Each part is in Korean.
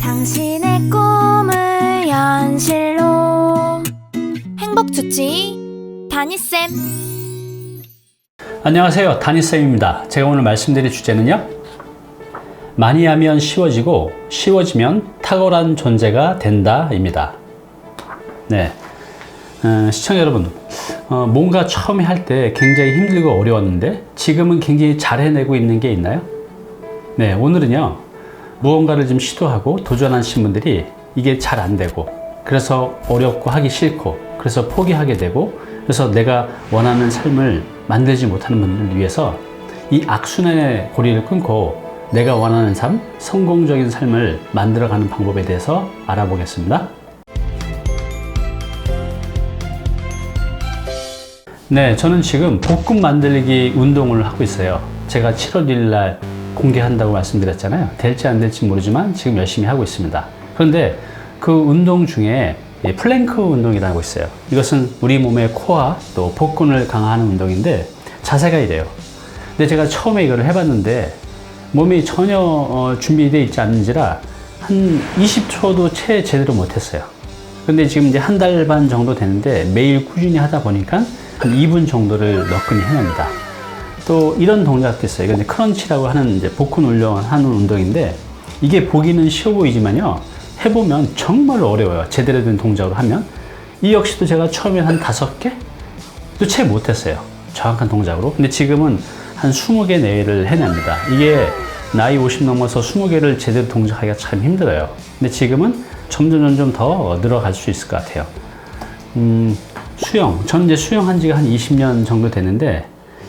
당신의 꿈을 현실로 행복 주치 다니쌤 안녕하세요. 다니쌤입니다. 제가 오늘 말씀드릴 주제는요. 많이 하면 쉬워지고, 쉬워지면 탁월한 존재가 된다. 입니다. 네. 어, 시청자 여러분, 어, 뭔가 처음에 할 때 굉장히 힘들고 어려웠는데, 지금은 굉장히 잘 해내고 있는 게 있나요? 네, 오늘은요. 무언가를 좀 시도하고 도전하신 분들이 이게 잘 안 되고, 그래서 어렵고 하기 싫고, 그래서 포기하게 되고, 그래서 내가 원하는 삶을 만들지 못하는 분들을 위해서 이 악순환의 고리를 끊고 내가 원하는 삶, 성공적인 삶을 만들어가는 방법에 대해서 알아보겠습니다. 네, 저는 지금 볶음 만들기 운동을 하고 있어요. 제가 7월 1일 날 공개한다고 말씀드렸잖아요. 될지 안 될지 모르지만 지금 열심히 하고 있습니다. 그런데 그 운동 중에 이 플랭크 운동이라고 있어요. 이것은 우리 몸의 코어 또 복근을 강화하는 운동인데 자세가 이래요. 근데 제가 처음에 이걸 해봤는데 몸이 전혀 어, 준비되어 있지 않은지라 한 20초도 채 제대로 못했어요. 근데 지금 이제 한 달 반 정도 되는데 매일 꾸준히 하다 보니까 한 2분 정도를 너끈히 해냅니다. 또 이런 동작도 있어요. 이건 크런치라고 하는 이제 복근 훈련하는 운동인데 이게 보기는 쉬워 보이지만요. 해보면 정말 어려워요. 제대로 된 동작으로 하면. 이 역시도 제가 처음에 한 다섯 개? 또채 못했어요. 정확한 동작으로. 근데 지금은 한 20개 내외를 해냅니다. 이게 나이 50 넘어서 20개를 제대로 동작하기가 참 힘들어요. 근데 지금은 점점 점점 더 늘어갈 수 있을 것 같아요. 음, 수영. 저는 이제 수영한 지가 한 20년 정도 됐는데,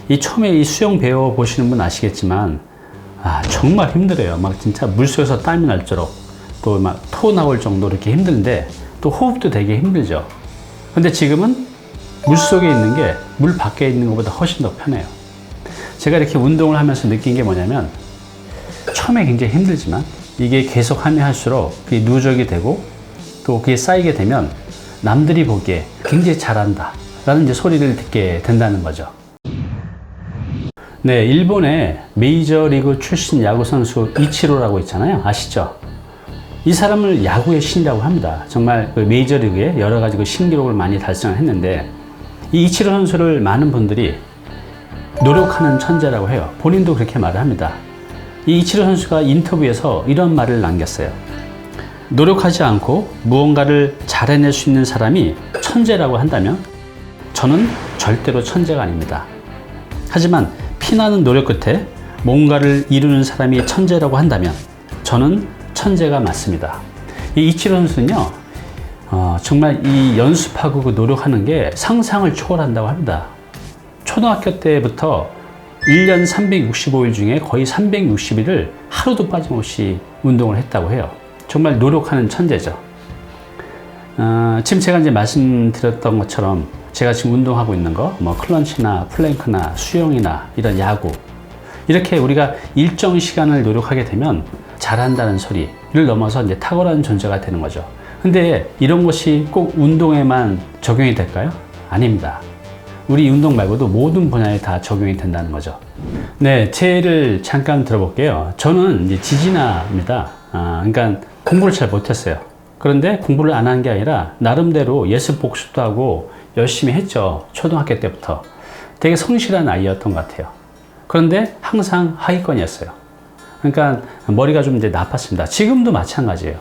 이 처음에 이 수영 배워 보시는 분 아시겠지만, 아, 정말 힘들어요. 막 진짜 물속에서 땀이 날 정도로, 또막 토 나올 정도로 이렇게 힘든데, 또 호흡도 되게 힘들죠. 근데 지금은 물 속에 있는 게 물 밖에 있는 것보다 훨씬 더 편해요. 제가 이렇게 운동을 하면서 느낀 게 뭐냐면, 처음에 굉장히 힘들지만, 이게 계속 하면 할수록 그게 누적이 되고, 또 그게 쌓이게 되면, 남들이 보기에 굉장히 잘한다. 라는 이제 소리를 듣게 된다는 거죠. 네, 일본의 메이저리그 출신 야구 선수 이치로라고 있잖아요. 아시죠? 이 사람을 야구의 신이라고 합니다. 정말 그 메이저리그에 여러 가지 그 신기록을 많이 달성을 했는데 이 이치로 선수를 많은 분들이 노력하는 천재라고 해요. 본인도 그렇게 말을 합니다. 이 이치로 선수가 인터뷰에서 이런 말을 남겼어요. 노력하지 않고 무언가를 잘 해낼 수 있는 사람이 천재라고 한다면 저는 절대로 천재가 아닙니다. 하지만 피나는 노력 끝에 뭔가를 이루는 사람이 천재라고 한다면 저는 천재가 맞습니다. 이 이치로 선수는요, 어, 정말 이 연습하고 그 노력하는 게 상상을 초월한다고 합니다. 초등학교 때부터 1년 365일 중에 거의 360일을 하루도 빠짐없이 운동을 했다고 해요. 정말 노력하는 천재죠. 어, 지금 제가 이제 말씀드렸던 것처럼 제가 지금 운동하고 있는 거, 뭐 클런치나 플랭크나 수영이나 이런 야구 이렇게 우리가 일정 시간을 노력하게 되면 잘한다는 소리를 넘어서 이제 탁월한 존재가 되는 거죠. 근데 이런 것이 꼭 운동에만 적용이 될까요? 아닙니다. 우리 운동 말고도 모든 분야에 다 적용이 된다는 거죠. 네, 제 예를 잠깐 들어볼게요. 저는 이제 지진아입니다. 아, 그러니까 공부를 잘 못했어요. 그런데 공부를 안 한 게 아니라 나름대로 예습 복습도 하고 열심히 했죠. 초등학교 때부터. 되게 성실한 아이였던 것 같아요. 그런데 항상 하위권이었어요. 그러니까 머리가 좀 이제 나빴습니다. 지금도 마찬가지예요.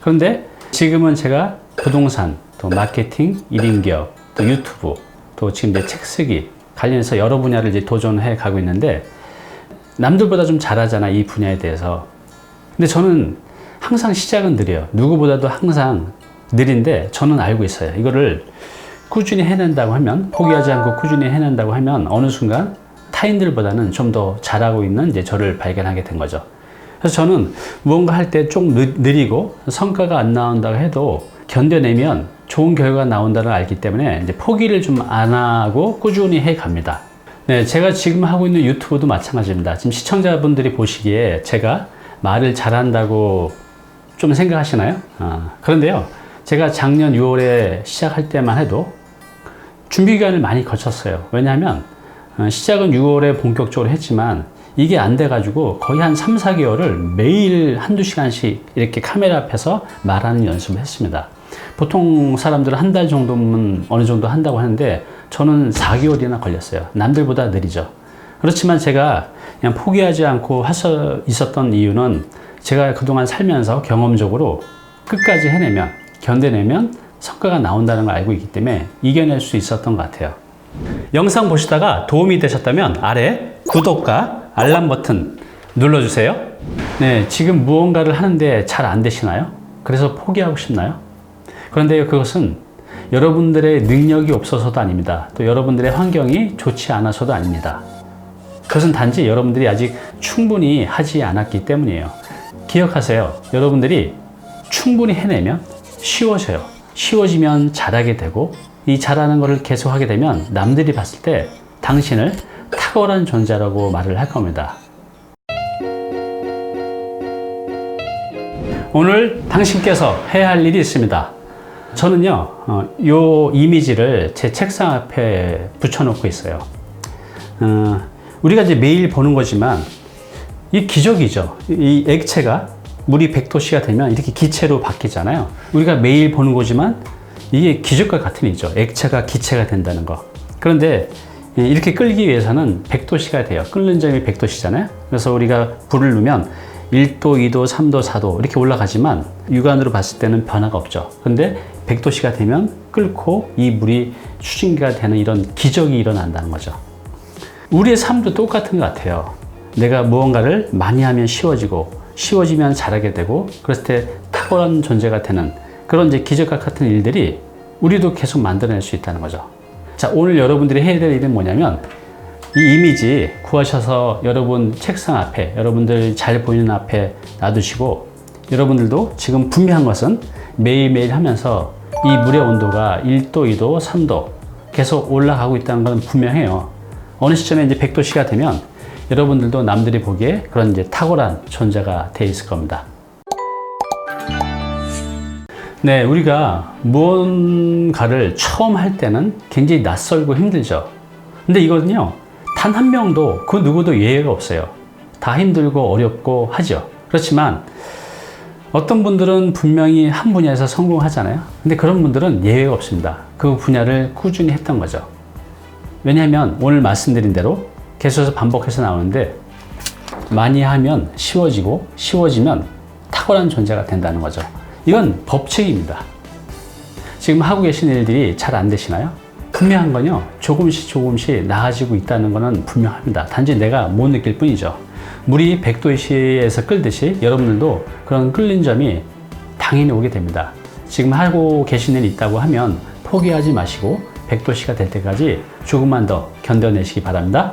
그런데 지금은 제가 부동산, 또 마케팅, 1인 기업, 또 유튜브, 또 지금 이제 책 쓰기 관련해서 여러 분야를 이제 도전해 가고 있는데 남들보다 좀 잘하잖아, 이 분야에 대해서. 근데 저는 항상 시작은 느려요. 누구보다도 항상 느린데 저는 알고 있어요. 이거를 꾸준히 해낸다고 하면, 포기하지 않고 꾸준히 해낸다고 하면 어느 순간 타인들보다는 좀 더 잘하고 있는 이제 저를 발견하게 된 거죠. 그래서 저는 무언가 할 때 좀 느리고 성과가 안 나온다고 해도 견뎌내면 좋은 결과가 나온다는 알기 때문에 이제 포기를 좀 안 하고 꾸준히 해 갑니다. 네, 제가 지금 하고 있는 유튜브도 마찬가지입니다. 지금 시청자분들이 보시기에 제가 말을 잘한다고 좀 생각하시나요? 아, 그런데요, 제가 작년 6월에 시작할 때만 해도 준비 기간을 많이 거쳤어요. 왜냐하면 어, 시작은 6월에 본격적으로 했지만 이게 안 돼가지고 거의 한 3, 4개월을 매일 한두 시간씩 이렇게 카메라 앞에서 말하는 연습을 했습니다. 보통 사람들은 한 달 정도면 어느 정도 한다고 하는데 저는 4개월이나 걸렸어요. 남들보다 느리죠. 그렇지만 제가 그냥 포기하지 않고 할수 있었던 이유는 제가 그동안 살면서 경험적으로 끝까지 해내면, 견뎌내면 성과가 나온다는 걸 알고 있기 때문에 이겨낼 수 있었던 것 같아요. 영상 보시다가 도움이 되셨다면 아래 구독과 알람 버튼 눌러주세요. 네, 지금 무언가를 하는데 잘 안 되시나요? 그래서 포기하고 싶나요? 그런데 그것은 여러분들의 능력이 없어서도 아닙니다. 또 여러분들의 환경이 좋지 않아서도 아닙니다. 그것은 단지 여러분들이 아직 충분히 하지 않았기 때문이에요. 기억하세요. 여러분들이 충분히 해내면 쉬워져요. 쉬워지면 잘하게 되고 이 잘하는 것을 계속 하게 되면 남들이 봤을 때 당신을 탁월한 존재라고 말을 할 겁니다. 오늘 당신께서 해야 할 일이 있습니다. 저는요, 어, 요 이미지를 제 책상 앞에 붙여놓고 있어요. 어, 우리가 이제 매일 보는 거지만 이 기적이죠. 이 액체가 물이 100도씨가 되면 이렇게 기체로 바뀌잖아요. 우리가 매일 보는 거지만 이게 기적과 같은 일이죠. 액체가 기체가 된다는 거. 그런데 이렇게 끓기 위해서는 100도씨가 돼요. 끓는 점이 100도씨잖아요. 그래서 우리가 불을 넣으면 1도, 2도, 3도, 4도 이렇게 올라가지만 육안으로 봤을 때는 변화가 없죠. 근데 100도씨가 되면 끓고 이 물이 추진기가 되는 이런 기적이 일어난다는 거죠. 우리의 삶도 똑같은 것 같아요. 내가 무언가를 많이 하면 쉬워지고, 쉬워지면 잘하게 되고, 그랬을 때 탁월한 존재가 되는 그런 이제 기적과 같은 일들이 우리도 계속 만들어낼 수 있다는 거죠. 자, 오늘 여러분들이 해야 될 일은 뭐냐면, 이 이미지 구하셔서 여러분 책상 앞에, 여러분들 잘 보이는 앞에 놔두시고, 여러분들도 지금 분명한 것은 매일매일 하면서 이 물의 온도가 1도, 2도, 3도 계속 올라가고 있다는 건 분명해요. 어느 시점에 이제 100도씨가 되면 여러분들도 남들이 보기에 그런 이제 탁월한 존재가 돼 있을 겁니다. 네, 우리가 무언가를 처음 할 때는 굉장히 낯설고 힘들죠. 근데 이거는요, 단 한 명도 그 누구도 예외가 없어요. 다 힘들고 어렵고 하죠. 그렇지만 어떤 분들은 분명히 한 분야에서 성공하잖아요. 근데 그런 분들은 예외가 없습니다. 그 분야를 꾸준히 했던 거죠. 왜냐하면 오늘 말씀드린 대로 계속해서 반복해서 나오는데 많이 하면 쉬워지고 쉬워지면 탁월한 존재가 된다는 거죠. 이건 법칙입니다. 지금 하고 계신 일들이 잘 안 되시나요? 분명한 건요, 조금씩 조금씩 나아지고 있다는 것은 분명합니다. 단지 내가 못 느낄 뿐이죠. 물이 100도씨에서 끓듯이 여러분들도 그런 끓는 점이 당연히 오게 됩니다. 지금 하고 계신 일이 있다고 하면 포기하지 마시고 100도씨가 될 때까지 조금만 더 견뎌내시기 바랍니다.